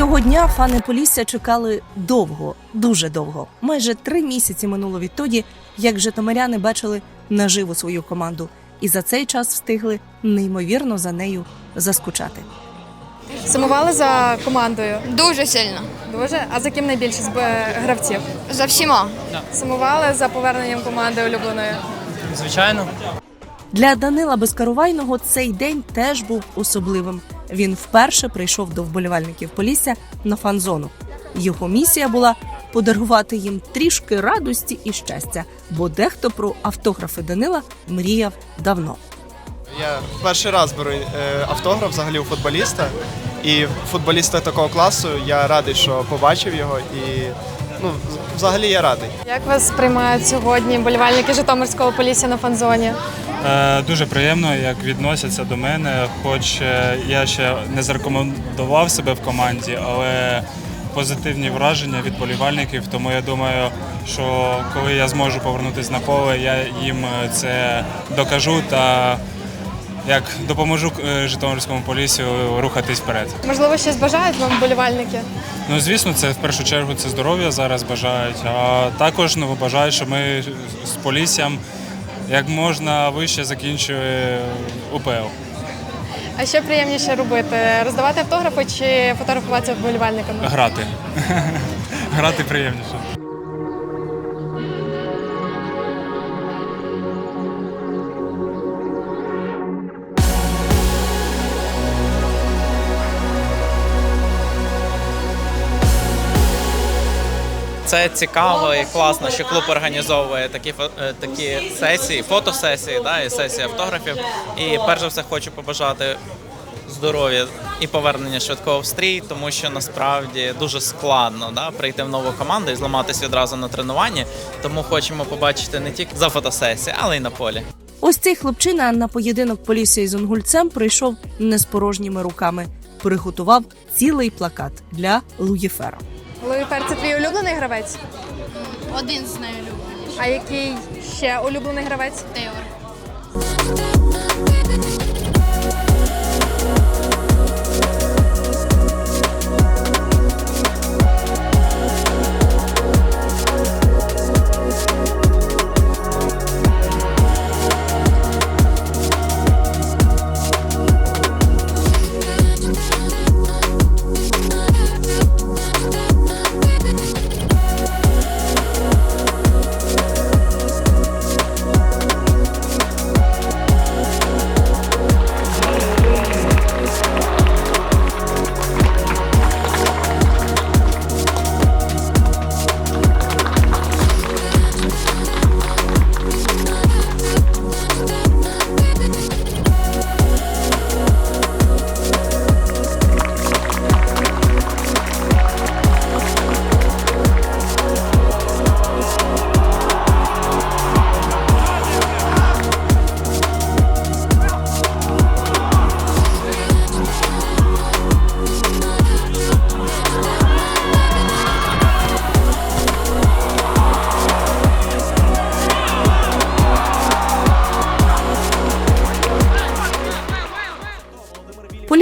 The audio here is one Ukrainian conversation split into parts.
Цього дня фани Полісся чекали довго, дуже довго. Майже три місяці минуло відтоді, як житомиряни бачили наживо свою команду, і за цей час встигли неймовірно за нею заскучати. Сумували за командою Дуже сильно. дуже. А за ким найбільше з е, гравців? За всіма. Сумували за поверненням команди улюбленої. Звичайно. Для Данила Безкарувайного цей день теж був особливим. Він вперше прийшов до вболівальників Полісся на фан-зону. Його місія була подарувати їм трішки радості і щастя, бо дехто про автографи Данила мріяв давно. Я перший раз беру е, автограф взагалі у футболіста. І футболіста такого класу я радий, що побачив його. І ну, взагалі я радий. Як вас приймають сьогодні болівальники Житомирського полісся на фан-зоні? Е, дуже приємно, як відносяться до мене. Хоч е, я ще не зарекомендував себе в команді, але позитивні враження від болівальників. Тому я думаю, що коли я зможу повернутися на поле, я їм е, це докажу та як допоможу е, Житомирському полісі рухатись вперед. Можливо, щось бажають вам болівальники? Ну, звісно, це в першу чергу це здоров'я зараз бажають. А також ну, бажають, що ми з поліссям як можна вище закінчує УПЛ. А що приємніше робити? Роздавати автографи чи фотографуватися з болівальниками? Грати. Грати приємніше. Це цікаво і класно, що клуб організовує такі е, такі сесії, фотосесії, да, і сесії автографів. І перш за все хочу побажати здоров'я і повернення швидкого в стрій, тому що насправді дуже складно да, прийти в нову команду і зламатись відразу на тренуванні. Тому хочемо побачити не тільки за фотосесії, але й на полі. Ось цей хлопчина на поєдинок Полісся із Онгульцем прийшов не з порожніми руками. Приготував цілий плакат для Луїфера. Луїфер це твій улюблений гравець? Один з найулюбленіших. А який ще улюблений гравець? Теор.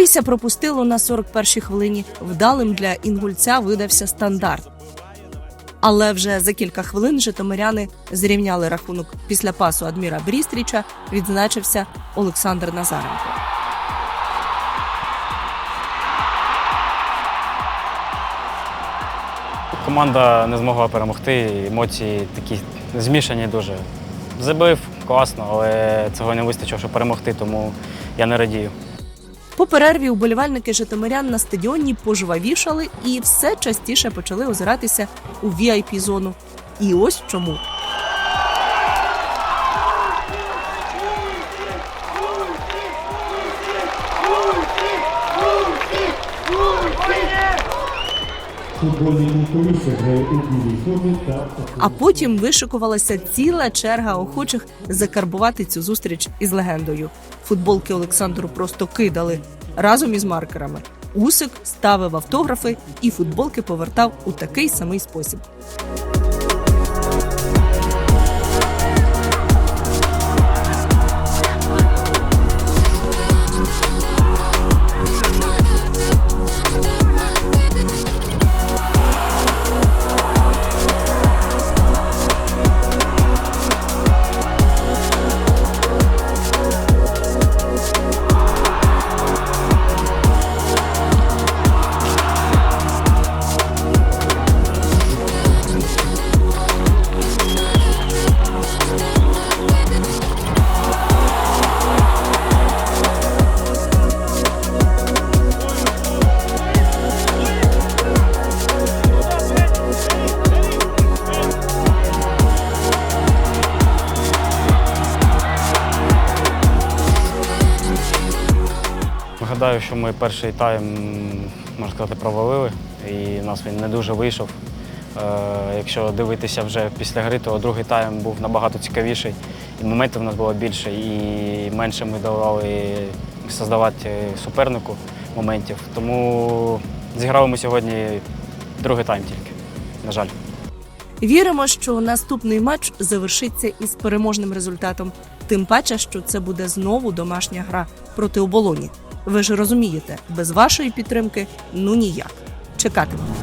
Полісся пропустило на 41-й хвилині. Вдалим для інгульця видався стандарт. Але вже за кілька хвилин житомиряни зрівняли рахунок після пасу Адміра Брістріча. Відзначився Олександр Назаренко. Команда не змогла перемогти, емоції такі змішані дуже. Забив класно, але цього не вистачило, щоб перемогти, тому я не радію. По перерві уболівальники житомирян на стадіоні пожвавішали і все частіше почали озиратися у vip зону І ось чому. А потім вишикувалася ціла черга охочих закарбувати цю зустріч із легендою. Футболки Олександру просто кидали разом із маркерами. Усик ставив автографи і футболки повертав у такий самий спосіб. Гадаю, що ми перший тайм, можна сказати, провалили, і нас він не дуже вийшов. Е, Якщо дивитися вже після гри, то другий тайм був набагато цікавіший. І моментів у нас було більше, і менше ми давали создавати супернику моментів. Тому зіграли ми сьогодні другий тайм тільки, на жаль. Віримо, що наступний матч завершиться із переможним результатом. Тим паче, що це буде знову домашня гра проти оболоні. Ви ж розумієте, без вашої підтримки ну ніяк. Чекатимемо.